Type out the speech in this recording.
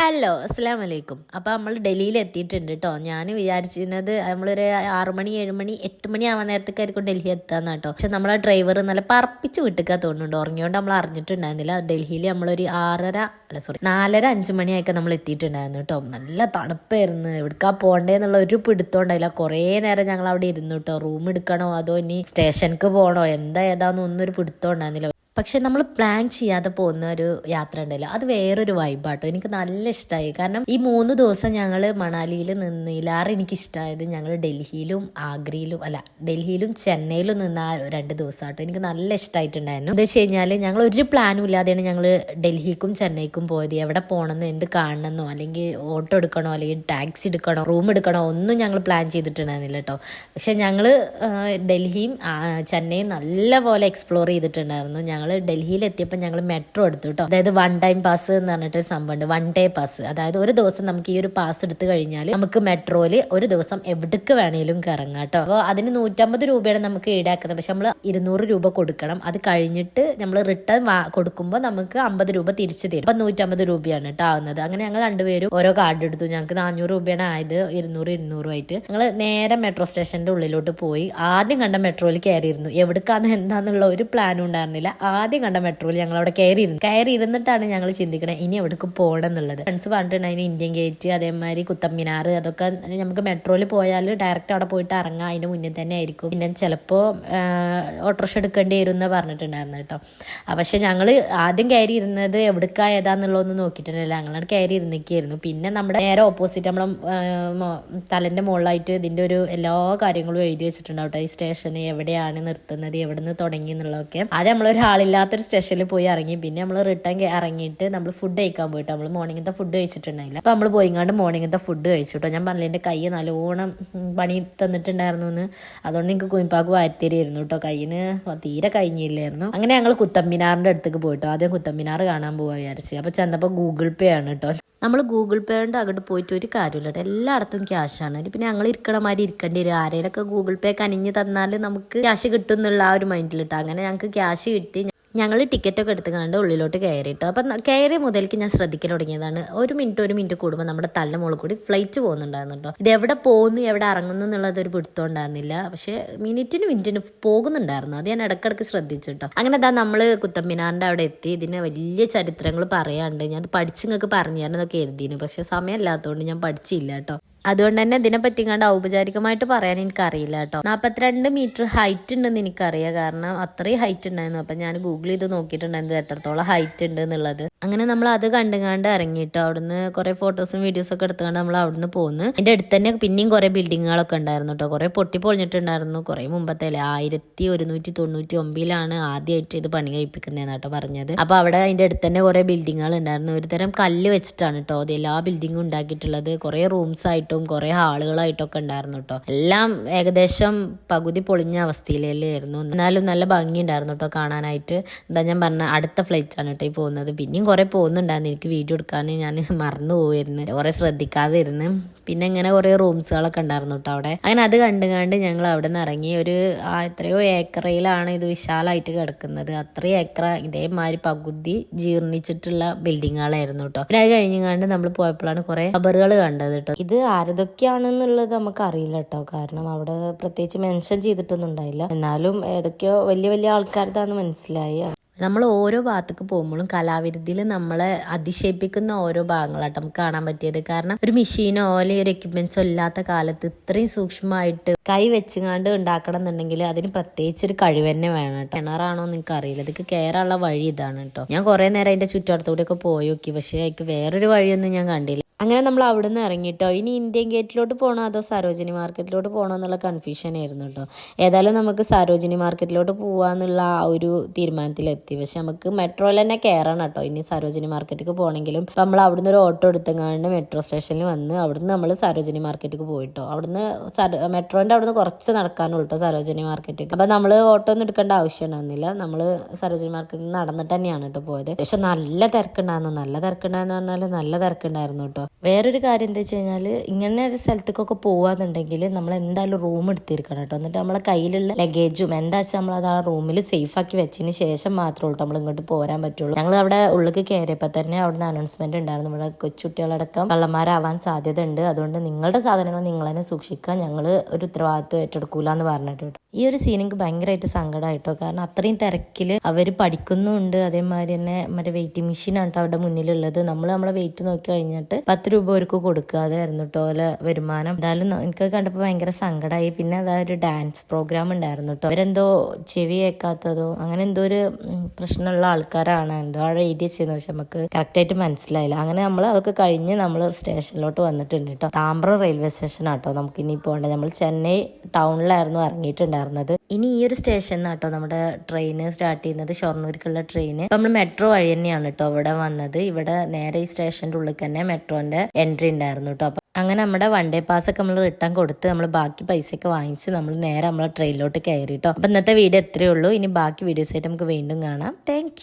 Hello അസ്സാം വലൈക്കും അപ്പോൾ നമ്മൾ ഡൽഹിയിൽ എത്തിയിട്ടുണ്ട് കേട്ടോ ഞാൻ വിചാരിച്ചിരുന്നത് നമ്മളൊരു ആറു മണി ഏഴ് മണി എട്ട് മണി ആവാൻ നേരത്തേക്കായിരിക്കും ഡൽഹി എത്താന്ന് കേട്ടോ പക്ഷെ നമ്മളെ ഡ്രൈവർ നല്ല പറപ്പിച്ച് വിട്ടുക്കാ തോന്നുന്നുണ്ട്. ഉറങ്ങിയോണ്ട് നമ്മൾ അറിഞ്ഞിട്ടുണ്ടായിരുന്നില്ല. ഡൽഹിയിൽ നമ്മളൊരു ആറര അല്ല സോറി നാലര അഞ്ച് മണിയൊക്കെ നമ്മൾ എത്തിയിട്ടുണ്ടായിരുന്നു കേട്ടോ നല്ല തണുപ്പായിരുന്നു. എവിടേക്കാ പോകണ്ടേന്നുള്ള ഒരു പിടുത്തം ഉണ്ടായില്ല. കുറേ നേരം ഞങ്ങൾ അവിടെ ഇരുന്നു കേട്ടോ റൂം എടുക്കണോ അതോ ഇനി സ്റ്റേഷനിക്ക് പോകണോ എന്താ ഏതാന്ന് ഒന്നും ഒരു പിടുത്തം ഉണ്ടായിരുന്നില്ല. പക്ഷെ നമ്മൾ പ്ലാൻ ചെയ്യാതെ പോകുന്ന ഒരു യാത്ര ഉണ്ടല്ലോ. അത് വേറൊരു വൈബാട്ടോ എനിക്ക് നല്ല ഇഷ്ടമായി കാരണം ഈ മൂന്ന് ദിവസം ഞങ്ങൾ മണാലിയിൽ നിന്നില്ലാറ് എനിക്ക് ഇഷ്ടമായത് ഞങ്ങൾ ഡൽഹിയിലും ആഗ്രയിലും അല്ല ഡൽഹിയിലും ചെന്നൈയിലും നിന്ന രണ്ട് ദിവസമാട്ടോ എനിക്ക് നല്ല ഇഷ്ടമായിട്ടുണ്ടായിരുന്നു എന്താ വെച്ച് കഴിഞ്ഞാൽ ഞങ്ങൾ ഒരു പ്ലാനും ഇല്ലാതെയാണ് ഞങ്ങൾ ഡൽഹിക്കും ചെന്നൈക്കും പോയത്. എവിടെ പോകണമെന്നോ എന്ത് കാണണമെന്നോ അല്ലെങ്കിൽ ഓട്ടോ എടുക്കണോ അല്ലെങ്കിൽ ടാക്സി എടുക്കണോ റൂം എടുക്കണോ ഒന്നും ഞങ്ങൾ പ്ലാൻ ചെയ്തിട്ടുണ്ടായിരുന്നില്ല കേട്ടോ. പക്ഷെ ഞങ്ങൾ ഡൽഹിയും ചെന്നൈയും നല്ല പോലെ എക്സ്പ്ലോർ ചെയ്തിട്ടുണ്ടായിരുന്നു. ഞങ്ങൾ ഡൽഹിയിൽ എത്തിയപ്പോൾ ഞങ്ങൾ മെട്രോ എടുത്തു കേട്ടോ അതായത് വൺ ടൈം പാസ് എന്ന് പറഞ്ഞിട്ടൊരു സംഭവമുണ്ട് വൺ ഡേ പാസ് അതായത് ഒരു ദിവസം നമുക്ക് ഈ ഒരു പാസ് എടുത്തു കഴിഞ്ഞാൽ നമുക്ക് മെട്രോയിൽ ഒരു ദിവസം എവിടേക്ക് വേണേലും കറങ്ങാം കേട്ടോ അപ്പോൾ അതിന് നൂറ്റമ്പത് രൂപയാണ് നമുക്ക് ഈടാക്കുന്നത്. പക്ഷെ നമ്മൾ ഇരുന്നൂറ് രൂപ കൊടുക്കണം. അത് കഴിഞ്ഞിട്ട് നമ്മൾ റിട്ടേൺ കൊടുക്കുമ്പോൾ നമുക്ക് അമ്പത് രൂപ തിരിച്ചു തരും. അപ്പം നൂറ്റമ്പത് രൂപയാണ് കേട്ടോ ആവുന്നത്. അങ്ങനെ ഞങ്ങൾ രണ്ടുപേരും ഓരോ കാർഡ് എടുത്തു. ഞങ്ങൾക്ക് നാനൂറ് രൂപയാണ് ആയത്. ഇരുന്നൂറ് ഇരുന്നൂറും ആയിട്ട്. ഞങ്ങൾ നേരെ മെട്രോ സ്റ്റേഷന്റെ ഉള്ളിലോട്ട് പോയി. ആദ്യം കണ്ട മെട്രോയിൽ കയറിയിരുന്നു എവിടേക്കാന്ന് എന്താന്നുള്ള ഒരു പ്ലാനും ഉണ്ടായിരുന്നില്ല. ആദ്യം കണ്ട മെട്രോയിൽ ഞങ്ങൾ അവിടെ കയറി ഇരുന്നു കയറി ഇരുന്നിട്ടാണ് ഞങ്ങൾ ചിന്തിക്കണത് ഇനി എവിടേക്ക് പോകണം എന്നുള്ളത് ഫ്രണ്ട്സ് പറഞ്ഞിട്ടുണ്ടായിരുന്നു ഇന്ത്യൻ ഗേറ്റ് അതേമാതിരി കുത്തമ്മിനാർ അതൊക്കെ നമുക്ക് മെട്രോയിൽ പോയാൽ ഡയറക്റ്റ് അവിടെ പോയിട്ട് ഇറങ്ങാം. അതിന്റെ മുന്നിൽ തന്നെ ആയിരിക്കും. പിന്നെ ചിലപ്പോൾ ഓട്ടോറിക്ഷ എടുക്കേണ്ടി വരും എന്ന് പറഞ്ഞിട്ടുണ്ടായിരുന്നു കേട്ടോ. പക്ഷെ ഞങ്ങൾ ആദ്യം കയറി ഇരുന്നത് എവിടേക്കാ ഏതാന്നുള്ളതൊന്നും നോക്കിയിട്ടുണ്ടല്ല ഞങ്ങൾ കയറി ഇരുന്നിക്കായിരുന്നു പിന്നെ നമ്മുടെ നേരെ ഓപ്പോസിറ്റ് നമ്മളെ തലന്റെ മുകളിലായിട്ട് ഇതിന്റെ ഒരു എല്ലാ കാര്യങ്ങളും എഴുതി വെച്ചിട്ടുണ്ട് കേട്ടോ. ഈ സ്റ്റേഷൻ എവിടെയാണ് നിർത്തുന്നത് എവിടെ നിന്ന് തുടങ്ങി എന്നുള്ളതൊക്കെ. അത് നമ്മൾ ഒരാളില്ലാത്തൊരു സ്റ്റേഷനിൽ പോയി ഇറങ്ങി. പിന്നെ നമ്മൾ റിട്ടേൺ ഇറങ്ങിയിട്ട് നമ്മൾ ഫുഡ് കഴിക്കാൻ പോയിട്ട് നമ്മൾ മോർണിംഗത്തെ ഫുഡ് കഴിച്ചിട്ടുണ്ടായില്ല. അപ്പോൾ നമ്മൾ പോയിങ്ങാണ്ട് മോർണിംഗത്തെ ഫുഡ് കഴിച്ചു കേട്ടോ ഞാൻ പറഞ്ഞില്ല എന്റെ കൈ നല്ലോണം പണി തന്നിട്ടുണ്ടായിരുന്നു എന്ന്. അതുകൊണ്ട് എനിക്ക് കുയിമ്പാക്ക് വാരിത്തരായിരുന്നു കേട്ടോ കയ്യിന് തീരെ കഴിഞ്ഞില്ലായിരുന്നു. അങ്ങനെ ഞങ്ങൾ കുത്തമ്പിനാറിന്റെ അടുത്തേക്ക് പോയിട്ടോ ആദ്യം കുത്തമ്പിനാർ കാണാൻ പോവാ വിചാരിച്ചു. അപ്പോൾ ചെന്നപ്പോൾ ഗൂഗിൾ പേ ആണ് കേട്ടോ നമ്മൾ ഗൂഗിൾ പേ കൊണ്ട് അങ്ങോട്ട് പോയിട്ട് ഒരു കാര്യമില്ല എല്ലായിടത്തും ക്യാഷാണ് പിന്നെ ഞങ്ങൾ ഇരിക്കണ മാതിരി ഇരിക്കേണ്ടി വരും. ആരെയൊക്കെ ഗൂഗിൾ പേ കനിഞ്ഞ് തന്നാൽ നമുക്ക് ക്യാഷ് കിട്ടും എന്നുള്ള ആ ഒരു മൈൻഡിൽ കേട്ടോ അങ്ങനെ ഞങ്ങൾക്ക് ക്യാഷ് കിട്ടി. ഞങ്ങൾ ടിക്കറ്റൊക്കെ എടുത്ത് കണ്ട് ഉള്ളിലോട്ട് കയറിയിട്ട് അപ്പം കയറി മുതൽക്ക് ഞാൻ ശ്രദ്ധിക്കാൻ തുടങ്ങിയതാണ്. ഒരു മിനിറ്റ് ഒരു മിനിറ്റ് കൂടുമ്പോൾ നമ്മുടെ തല മുകളിൽ കൂടി ഫ്ലൈറ്റ് പോകുന്നുണ്ടായിരുന്നു കേട്ടോ ഇത് എവിടെ പോകുന്നു എവിടെ ഇറങ്ങുന്നു എന്നുള്ളത് ഒരു പിടുത്തം ഉണ്ടായിരുന്നില്ല. പക്ഷേ മിനിറ്റിന് മിനിറ്റിന് പോകുന്നുണ്ടായിരുന്നു. അത് ഞാൻ ഇടയ്ക്കിടയ്ക്ക് ശ്രദ്ധിച്ചിട്ടോ അങ്ങനെ അതാ നമ്മൾ കുത്തമ്പിനാറിന്റെ അവിടെ എത്തി. ഇതിന് വലിയ ചരിത്രങ്ങൾ പറയാണ്ട്. ഞാൻ പഠിച്ചിങ്ങൾക്ക് പറഞ്ഞു തരുന്നതൊക്കെ എഴുതിയിരുന്നു പക്ഷേ സമയമില്ലാത്തതുകൊണ്ട് ഞാൻ പഠിച്ചില്ല കേട്ടോ അതുകൊണ്ട് തന്നെ ഇതിനെ പറ്റി കണ്ട് ഔപചാരികമായിട്ട് പറയാൻ എനിക്കറിയില്ല കേട്ടോ. നാൽപ്പത്തിരണ്ട് മീറ്റർ ഹൈറ്റ് ഉണ്ടെന്ന് എനിക്കറിയാം. കാരണം അത്രയും ഹൈറ്റ് ഉണ്ടായിരുന്നു. അപ്പം ഞാൻ ഗൂഗിൾ ചെയ്ത് നോക്കിയിട്ടുണ്ടായിരുന്നു എത്രത്തോളം ഹൈറ്റ് ഉണ്ട് എന്നുള്ളത്. അങ്ങനെ നമ്മൾ അത് കണ്ടുകാണ്ട് ഇറങ്ങിയിട്ട് അവിടുന്ന് കുറേ ഫോട്ടോസും വീഡിയോസും ഒക്കെ എടുത്തുകൊണ്ട് നമ്മൾ അവിടുന്ന് പോന്ന്. എന്റെ അടുത്ത് തന്നെ പിന്നെയും കുറേ ബിൽഡിങ്ങുകളൊക്കെ ഉണ്ടായിരുന്നു കേട്ടോ. കുറേ പൊട്ടി പൊളിഞ്ഞിട്ടുണ്ടായിരുന്നു കുറേ മുമ്പത്തെ അല്ലേ ആയിരത്തി ഒരുന്നൂറ്റി തൊണ്ണൂറ്റി ഒമ്പതിലാണ് ആദ്യമായിട്ട് ഇത് പണി കഴിപ്പിക്കുന്നതെന്ന് കേട്ടോ പറഞ്ഞത്. അപ്പോൾ അവിടെ അതിന്റെ അടുത്ത് തന്നെ കുറേ ബിൽഡിങ്ങുകൾ ഉണ്ടായിരുന്നു. ഒരു തരം കല്ല് വെച്ചിട്ടാണ് കേട്ടോ അത് എല്ലാ ബിൽഡിങ്ങും ഉണ്ടാക്കിയിട്ടുള്ളത്. കുറേ റൂംസ് ആയിട്ടും കുറേ ആളുകളായിട്ടൊക്കെ ഉണ്ടായിരുന്നു കേട്ടോ. എല്ലാം ഏകദേശം പകുതി പൊളിഞ്ഞ അവസ്ഥയിലായിരുന്നു എന്നാലും നല്ല ഭംഗിയുണ്ടായിരുന്നു കേട്ടോ കാണാനായിട്ട്. എന്താ ഞാൻ പറഞ്ഞ അടുത്ത ഫ്ലൈറ്റ് ആണ് കേട്ടോ ഈ പോകുന്നത്. പിന്നെയും കുറേ പോകുന്നുണ്ടായിരുന്നു. എനിക്ക് വീഡിയോ എടുക്കാൻ ഞാൻ മറന്നു പോയിരുന്നു കുറേ ശ്രദ്ധിക്കാതെ ഇരുന്ന്. പിന്നെ ഇങ്ങനെ കുറേ റൂംസുകളൊക്കെ ഉണ്ടായിരുന്നു കേട്ടോ അവിടെ. അങ്ങനെ അത് കണ്ടു കണ്ട് ഞങ്ങൾ അവിടെ നിന്ന് ഇറങ്ങി ഒരു എത്രയോ ഏക്കറയിലാണ് ഇത് വിശാലമായിട്ട് കിടക്കുന്നത്. അത്രയും ഏക്കറ ഇതേമാതിരി പകുതി ജീർണിച്ചിട്ടുള്ള ബിൽഡിങ്ങുകളായിരുന്നു കേട്ടോ പിന്നെ അത് കഴിഞ്ഞുകാണ്ട് നമ്മൾ പോയപ്പോഴാണ് കുറേ ഖബറുകൾ കണ്ടത് കേട്ടോ ഇത് ആരതൊക്കെയാണെന്നുള്ളത് നമുക്ക് അറിയില്ല കേട്ടോ കാരണം അവിടെ പ്രത്യേകിച്ച് മെൻഷൻ ചെയ്തിട്ടൊന്നും ഉണ്ടായില്ല. എന്നാലും ഏതൊക്കെയോ വലിയ വലിയ ആൾക്കാരുതാന്ന് മനസ്സിലായി. നമ്മൾ ഓരോ ഭാഗത്തേക്ക് പോകുമ്പോഴും കലാവിരുദ്ധിയിൽ നമ്മളെ അതിശയിപ്പിക്കുന്ന ഓരോ ഭാഗങ്ങളാട്ടോ നമുക്ക് കാണാൻ പറ്റിയത്. കാരണം ഒരു മെഷീനോ അല്ലെങ്കിൽ ഒരു എക്യുപ്മെന്റ്സോ ഇല്ലാത്ത കാലത്ത് ഇത്രയും സൂക്ഷ്മമായിട്ട് കൈ വെച്ചുകാണ്ട് ഉണ്ടാക്കണം എന്നുണ്ടെങ്കിൽ അതിന് പ്രത്യേകിച്ച് ഒരു കഴിവ് തന്നെ വേണം കേട്ടോ. കിണറാണോ എനിക്ക് അറിയില്ല. ഇതൊക്കെ കയറാനുള്ള വഴി ഇതാണ് കേട്ടോ. ഞാൻ കുറെ നേരം അതിന്റെ ചുറ്റുവട്ടത്തൂടെ ഒക്കെ പോയി നോക്കി. പക്ഷേ അതിക്ക് വേറൊരു വഴിയൊന്നും ഞാൻ കണ്ടില്ല. അങ്ങനെ നമ്മൾ അവിടെ നിന്ന് ഇറങ്ങിട്ടോ? ഇനി ഇന്ത്യൻ ഗേറ്റിലോട്ട് പോകണോ അതോ സരോജിനി മാർക്കറ്റിലോട്ട് പോകണോ എന്നുള്ള കൺഫ്യൂഷൻ ആയിരുന്നു കേട്ടോ. ഏതായാലും നമുക്ക് സരോജിനി മാർക്കറ്റിലോട്ട് പോകാമെന്നുള്ള ആ ഒരു തീരുമാനത്തിലെത്തി. പക്ഷെ നമുക്ക് മെട്രോയിൽ തന്നെ കയറണം കേട്ടോ. ഇനി സരോജിനി മാർക്കറ്റിലേക്ക് പോകണമെങ്കിലും. ഇപ്പം നമ്മൾ അവിടുന്ന് ഒരു ഓട്ടോ എടുത്തങ്ങാണ്ട് മെട്രോ സ്റ്റേഷനിൽ വന്ന് അവിടുന്ന് നമ്മൾ സരോജിനി മാർക്കറ്റിലേക്ക് പോയിട്ടോ. അവിടുന്ന് മെട്രോന്റെ അവിടുന്ന് കുറച്ച് നടക്കാനുള്ളൂ കേട്ടോ സരോജിനി മാർക്കറ്റിലേക്ക്. അപ്പം നമ്മൾ ഓട്ടോ ഒന്നും എടുക്കേണ്ട ആവശ്യം ഉണ്ടായിരുന്നില്ല. നമ്മൾ സരോജിനി മാർക്കറ്റിൽ നടന്നിട്ട് തന്നെയാണ് കേട്ടോ പോയത്. പക്ഷെ നല്ല തിരക്കുണ്ടായിരുന്നു. നല്ല തിരക്കുണ്ടായിരുന്നു പറഞ്ഞാൽ നല്ല തിരക്കുണ്ടായിരുന്നു കേട്ടോ. വേറൊരു കാര്യം എന്താ വെച്ച് കഴിഞ്ഞാൽ ഇങ്ങനെ ഒരു സ്ഥലത്തേക്കൊക്കെ പോവാന്നുണ്ടെങ്കിൽ നമ്മൾ എന്തായാലും റൂം എടുത്തിരിക്കണം കേട്ടോ എന്നിട്ട് നമ്മളെ കയ്യിലുള്ള ലഗേജും എന്താ വെച്ചാൽ നമ്മൾ അത് ആ റൂമിൽ സേഫ് ആക്കി വെച്ചതിന് ശേഷം മാത്രമേ ഉള്ളൂ നമ്മൾ ഇങ്ങോട്ട് പോരാൻ പറ്റുള്ളൂ. ഞങ്ങൾ അവിടെ ഉള്ളിൽ കയറിയപ്പോൾ തന്നെ അവിടുന്ന് അനൗൺസ്മെന്റ് ഉണ്ടായിരുന്നു. നമ്മുടെ കൊച്ചുകുട്ടികളടക്കം കള്ളന്മാരാവാൻ സാധ്യത ഉണ്ട് അതുകൊണ്ട് നിങ്ങളുടെ സാധനങ്ങൾ നിങ്ങൾ തന്നെ സൂക്ഷിക്കുക. ഞങ്ങൾ ഒരു ഉത്തരവാദിത്വം ഏറ്റെടുക്കൂല എന്ന് പറഞ്ഞിട്ട് ഈ ഒരു സീൻ എനിക്ക് ഭയങ്കരമായിട്ട് സങ്കടമായിട്ടോ കാരണം അത്രയും തിരക്കിൽ അവർ പഠിക്കുന്നുണ്ട്. അതേമാതിരി തന്നെ മറ്റേ വെയിറ്റിംഗ് മെഷീനാണ് കേട്ടോ അവരുടെ മുന്നിലുള്ളത്. നമ്മൾ നമ്മളെ വെയിറ്റ് നോക്കി കഴിഞ്ഞിട്ട് പത്ത് രൂപ അവർക്ക് കൊടുക്കാതായിരുന്നു കേട്ടോ ഓലെ വരുമാനം. എന്തായാലും എനിക്ക് കണ്ടപ്പോൾ ഭയങ്കര സങ്കടമായി പിന്നെ അതാ ഒരു ഡാൻസ് പ്രോഗ്രാം ഉണ്ടായിരുന്നു കേട്ടോ. അവരെന്തോ ചെവി കേൾക്കാത്തതോ അങ്ങനെ എന്തോ ഒരു പ്രശ്നമുള്ള ആൾക്കാരാണ്. എന്തോ ആ എഴുതി വെച്ചിരുന്നു. പക്ഷെ നമുക്ക് കറക്റ്റായിട്ട് മനസ്സിലായില്ല. അങ്ങനെ നമ്മൾ അതൊക്കെ കഴിഞ്ഞ് നമ്മൾ സ്റ്റേഷനിലോട്ട് വന്നിട്ടുണ്ട് കേട്ടോ. താമ്പ്ര റെയിൽവേ സ്റ്റേഷനാട്ടോ നമുക്കിനി പോകേണ്ടത് നമ്മൾ ചെന്നൈ ടൗണിലായിരുന്നു ഇറങ്ങിയിട്ടുണ്ടായിരുന്നത്. ഇനി ഈ ഒരു സ്റ്റേഷൻ കേട്ടോ നമ്മുടെ ട്രെയിൻ സ്റ്റാർട്ട് ചെയ്യുന്നത്. ഷൊർണൂർക്കുള്ള ട്രെയിൻ നമ്മൾ മെട്രോ വഴി തന്നെയാണ് കേട്ടോ ഇവിടെ വന്നത്. ഇവിടെ നേരെ ഈ സ്റ്റേഷന്റെ ഉള്ളിൽ തന്നെ മെട്രോന്റെ എൻട്രി ഉണ്ടായിരുന്നു കേട്ടോ. അങ്ങനെ നമ്മുടെ വൺ ഡേ പാസ് ഒക്കെ നമ്മൾ റിട്ടേൺ കൊടുത്ത് നമ്മൾ ബാക്കി പൈസ ഒക്കെ വാങ്ങിച്ച് നമ്മൾ നേരെ നമ്മളെ ട്രെയിനിലോട്ട് കയറി കേട്ടോ. അപ്പൊ ഇന്നത്തെ വീഡിയോ എത്രയേ ഉള്ളൂ. ഇനി ബാക്കി വീഡിയോസ് ആയിട്ട് നമുക്ക് വീണ്ടും കാണാം. താങ്ക്